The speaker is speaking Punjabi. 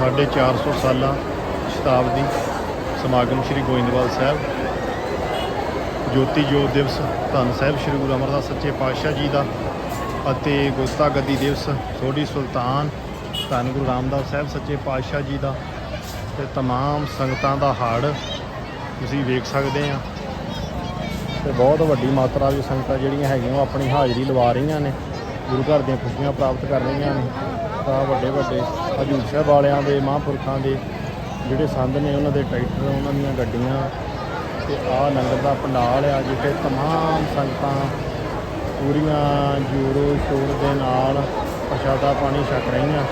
ਸਾਢੇ 400 ਸਾਲਾ ਸ਼ਤਾਬਦੀ ਸਮਾਗਮ ਸ੍ਰੀ ਗੋਇੰਦਵਾਲ ਸਾਹਿਬ ਜੋਤੀ ਜੋਤ ਦਿਵਸ ਧੰਨ ਸਾਹਿਬ ਸ੍ਰੀ ਗੁਰੂ ਅਮਰਦਾਸ ਸੱਚੇ ਪਾਤਸ਼ਾਹ ਜੀ ਦਾ ਅਤੇ ਗੁਸਤਾ ਗੱਦੀ ਦਿਵਸ ਸੋਢੀ ਸੁਲਤਾਨ ਧੰਨ ਗੁਰੂ ਰਾਮਦਾਸ ਸਾਹਿਬ ਸੱਚੇ ਪਾਤਸ਼ਾਹ ਜੀ ਦਾ ਤੇ तमाम ਸੰਗਤਾਂ ਦਾ ਹੜ ਤੁਸੀਂ ਵੇਖ ਸਕਦੇ ਆ ਤੇ ਬਹੁਤ ਵੱਡੀ ਮਾਤਰਾ ਵਿੱਚ ਸੰਗਤਾਂ ਜਿਹੜੀਆਂ ਹੈਗੀਆਂ ਉਹ ਆਪਣੀ ਹਾਜ਼ਰੀ ਲਵਾ ਰਹੀਆਂ ਨੇ ਗੁਰੂ ਘਰ ਦੀਆਂ ਖੁਸ਼ੀਆਂ ਪ੍ਰਾਪਤ ਕਰ ਰਹੀਆਂ ਨੇ ਤਾਂ ਵੱਡੇ ਵੱਡੇ ਹਜੂਰ ਸਾਹਿਬ ਵਾਲਿਆਂ ਦੇ ਮਹਾਂਪੁਰਖਾਂ ਦੇ ਜਿਹੜੇ ਸੰਦ ਨੇ ਉਹਨਾਂ ਦੇ ਟਰੈਕਟਰ ਉਹਨਾਂ ਦੀਆਂ ਗੱਡੀਆਂ ਤੇ ਆਹ ਲੰਗਰ ਦਾ ਪੰਡਾਲ ਆ ਜਿੱਥੇ तमाम ਸੰਗਤਾਂ ਪੂਰੀਆਂ ਜੋਰੋ ਸ਼ੋਰ ਦੇ ਨਾਲ ਪ੍ਰਸ਼ਾਦਾ ਪਾਣੀ ਛਕ ਰਹੀਆਂ